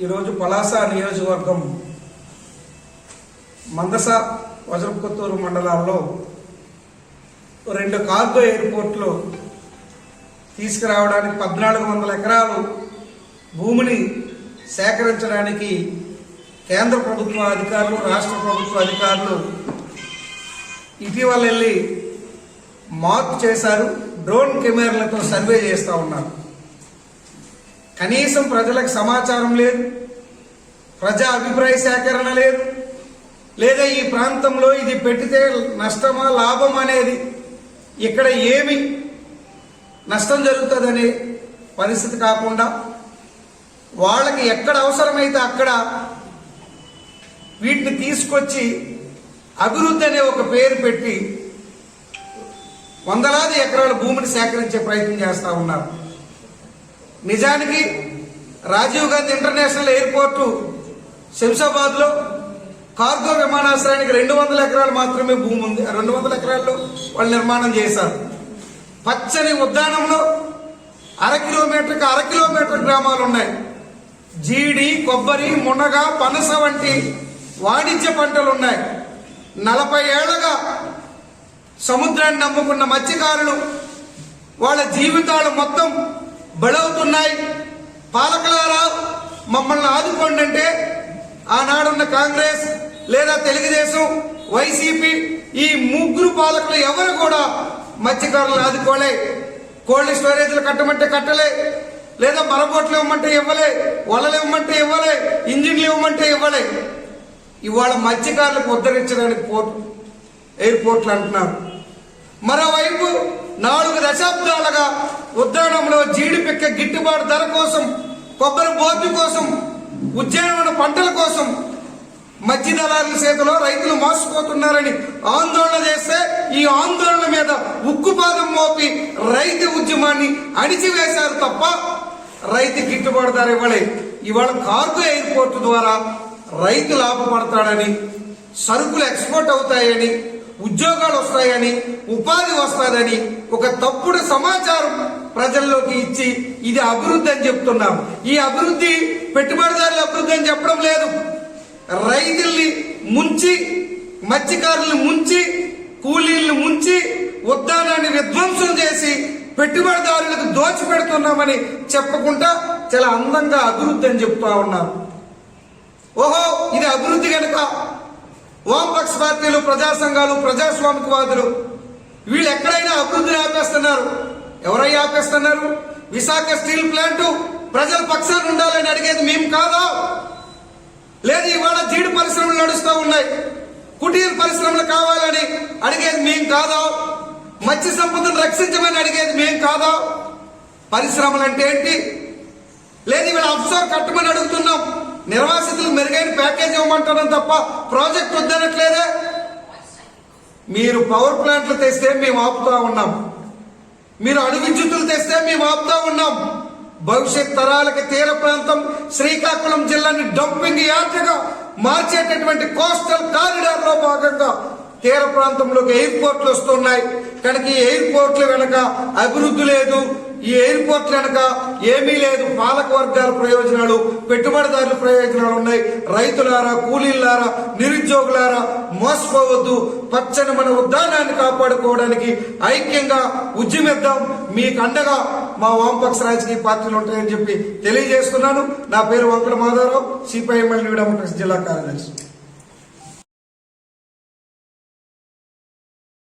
ఈరోజు పలాస నియోజకవర్గం మందస వజ్రపుకొత్తూరు మండలాల్లో రెండు కార్గో ఎయిర్పోర్ట్లు తీసుకురావడానికి పద్నాలుగు వందల ఎకరాలు భూమిని సేకరించడానికి కేంద్ర ప్రభుత్వ అధికారులు రాష్ట్ర ప్రభుత్వ అధికారులు ఇటీవల వెళ్ళి మార్పు చేశారు. డ్రోన్ కెమెరాలతో సర్వే చేస్తూ ఉన్నారు. కనీసం ప్రజలకు సమాచారం లేదు. ప్రజా అభిప్రాయ సేకరణ లేదు. లేదా ఈ ప్రాంతంలో ఇది పెట్టితే నష్టమా లాభం అనేది ఇక్కడ ఏమి నష్టం జరుగుతుందనే పరిస్థితి కాకుండా వాళ్ళకి ఎక్కడ అవసరమైతే అక్కడ వీటిని తీసుకొచ్చి అభివృద్ధి అనే ఒక పేరు పెట్టి వందలాది ఎకరాల భూమిని సేకరించే ప్రయత్నం చేస్తూ ఉన్నారు. నిజానికి రాజీవ్ గాంధీ ఇంటర్నేషనల్ ఎయిర్పోర్టు శంషాబాద్లో కార్గో విమానాశ్రయానికి రెండు వందల ఎకరాలు మాత్రమే భూమి ఉంది. రెండు వందల ఎకరాల్లో వాళ్ళు నిర్మాణం చేశారు. పచ్చని ఉద్యానంలో అర కిలోమీటర్కి అర కిలోమీటర్ గ్రామాలు ఉన్నాయి. జీడి కొబ్బరి మునగ పనస వంటి వాణిజ్య పంటలు ఉన్నాయి. నలభై ఏళ్ళుగా సముద్రాన్ని నమ్ముకున్న మత్స్యకారులు వాళ్ళ జీవితాలు మొత్తం బలవుతున్నాయి. పాలకులారా మమ్మల్ని ఆదుకోండి అంటే ఆనాడున్న కాంగ్రెస్ లేదా తెలుగుదేశం వైసీపీ ఈ ముగ్గురు పాలకులు ఎవరు కూడా మత్స్యకారులను ఆదుకోలే కోల్డ్ స్టోరేజ్లు కట్టమంటే కట్టలే లేదా మరబోట్లు ఇవ్వమంటే ఇవ్వలే వలలు ఇవ్వమంటే ఇవ్వలే ఇంజిన్లు ఇవ్వమంటే ఇవ్వలే. ఇవాళ మత్స్యకారులకు ఉద్ధరించడానికి పోర్ట్ ఎయిర్పోర్ట్లు అంటున్నారు. మరోవైపు నాలుగు దశాబ్దాలుగా ఉద్యానంలో జీడిపిక్క గిట్టుబాటు ధర కోసం కొబ్బరి బోర్డు కోసం ఉద్యానవన పంటల కోసం మధ్య దళారుల చేతిలో రైతులు మోసపోతున్నారని ఆందోళన చేస్తే ఈ ఆందోళన మీద ఉక్కుపాదం మోపి రైతు ఉద్యమాన్ని అణిచివేశారు తప్ప రైతు గిట్టుబాటు ధర ఇవ్వలే. ఇవాళ కార్గో ఎయిర్పోర్ట్ ద్వారా రైతు లాభపడతాడని సరుకులు ఎక్స్పోర్ట్ అవుతాయని ఉద్యోగాలు వస్తాయని ఉపాధి వస్తాదని ఒక తప్పుడు సమాచారం ప్రజల్లోకి ఇచ్చి ఇది అభివృద్ధి అని చెప్తున్నాం ఈ అభివృద్ధి పెట్టుబడిదారుల అభివృద్ధి అని చెప్పడం లేదు. రైతుల్ని ముంచి మత్స్యకారుల్ని ముంచి కూలీలను ముంచి ఉద్దానాన్ని విధ్వంసం చేసి పెట్టుబడిదారులకు దోచిపెడుతున్నామని చెప్పకుండా చాలా అందంగా అభివృద్ధి అని చెప్తా ఉన్నారు. ఓహో ఇది అభివృద్ధి కనుక వామపక్ష పార్టీలు ప్రజా సంఘాలు ప్రజాస్వామికవాదులు వీళ్ళు ఎక్కడైనా అభివృద్ధిని ఆపేస్తున్నారు? ఎవరై ఆపేస్తున్నారు? విశాఖ స్టీల్ ప్లాంట్ ప్రజల పక్షాన్ని ఉండాలని అడిగేది మేము కాదా? లేదు ఇవాళ జీడి పరిశ్రమలు నడుస్తూ ఉన్నాయి. కుటీర పరిశ్రమలు కావాలని అడిగేది మేము కాదా? మత్స్య సంపదను రక్షించమని అడిగేది మేము కాదా? పరిశ్రమలు అంటే ఏంటి? లేదు ఇవాళ అఫ్సోర్ కట్టమని అడుగుతున్నాం. నిర్వాసితులకు మెరుగైన ప్యాకేజ్ ఇవ్వమంటున్నాం తప్ప ప్రాజెక్ట్ వద్దనట్లేదే? మీరు పవర్ ప్లాంట్లు తెస్తే మేము ఆపుతా ఉన్నాం. మీరు అణు విద్యుత్తులు తెస్తే మేము ఆపుతా ఉన్నాం. భవిష్యత్ తరాలకి తీర ప్రాంతం శ్రీకాకుళం జిల్లాని డంపింగ్ యార్డ్గా మార్చేటటువంటి కోస్టల్ కారిడార్లో భాగంగా తీర ప్రాంతంలోకి ఎయిర్పోర్ట్లు వస్తున్నాయి. కనుక ఈ ఎయిర్పోర్ట్లు వెనక అభివృద్ధి లేదు. ఈ ఎయిర్పోర్ట్ వెనక ఏమీ లేదు. పాలక వర్గాల ప్రయోజనాలు పెట్టుబడిదారుల ప్రయోజనాలు ఉన్నాయి. రైతులారా కూలీలారా నిరుద్యోగులారా మోసపోవద్దు. పచ్చని మన ఉద్దానాన్ని కాపాడుకోవడానికి ఐక్యంగా ఉద్యమిద్దాం మీకు అండగా మా వామపక్ష రాజకీయ పార్టీలు ఉంటాయని చెప్పి తెలియజేస్తున్నాను. నా పేరు వంకట మాధవరావు సిపిఐఎంఎల్ న్యూ జిల్లా కార్యదర్శి.